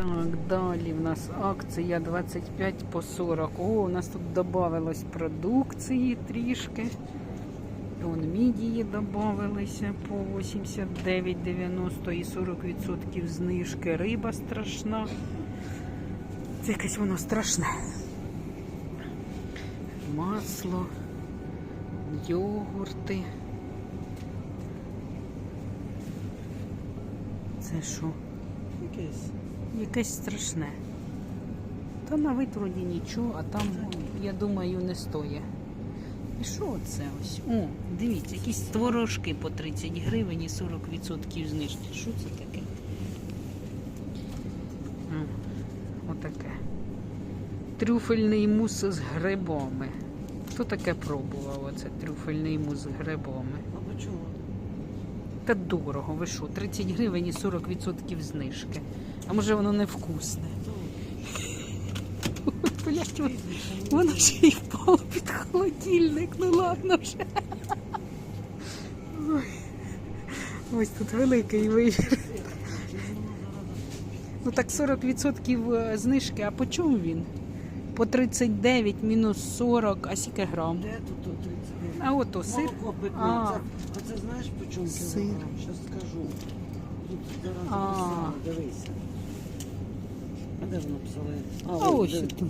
Так, далі в нас акція 25 по 40. О, у нас тут додавалось продукції трішки. Вон мідії додавалися по 89,90 і 40% знижки. Риба страшна. Це якесь воно страшне. Масло, йогурти. Це що? Якесь. Якесь страшне. Та на вид нічого, а там, я думаю, не стоїть. І що це ось? О, дивіться, якісь творожки по 30 гривень і 40% знижки. Що це таке? Отаке. Трюфельний мус з грибами. Хто таке пробував? Оце трюфельний мус з грибами. А по чому? Та дорого, ви що, 30 гривень і 40% знижки. А може воно не вкусне? Блять, воно, ще й впало під холодильник, ну ладно вже. Ось тут великий вибір. Ну так 40% знижки, а по чому він? По 39 мінус 40, а скільки грам? Де тут тут 30 гривень? А ото сир. Молоко питне. А. Це, знаєш по чому Сир. кілограм? Щас скажу. Тут зараз А. написано, дивися. А де ж написали? А ось тут.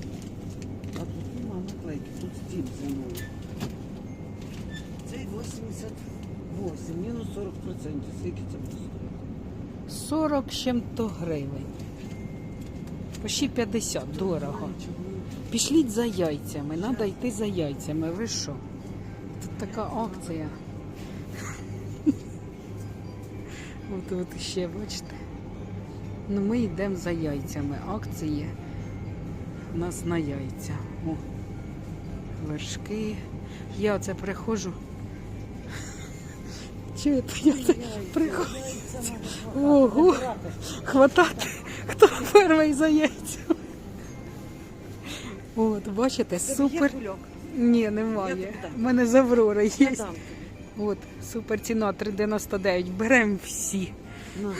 А тут нема наклейки, тут за мною. Цей 88, мінус 40%. Скільки це буде стоїти? 40 з чим-то гривень. Почти 50, дорого. Пішліть за яйцями, треба йти за яйцями. Ви що? Тут така акція. От от ще бачите. Ну ми йдемо за яйцями. Акції у нас на яйця. О, вершки. Я оце приходжу. Чуєте, я це приходжу. Ого, хватати, хто перший за яйця. От, бачите, супер. Ні, немає. У мене з Аврора є. От, супер ціна 3,99. Беремо всі. На.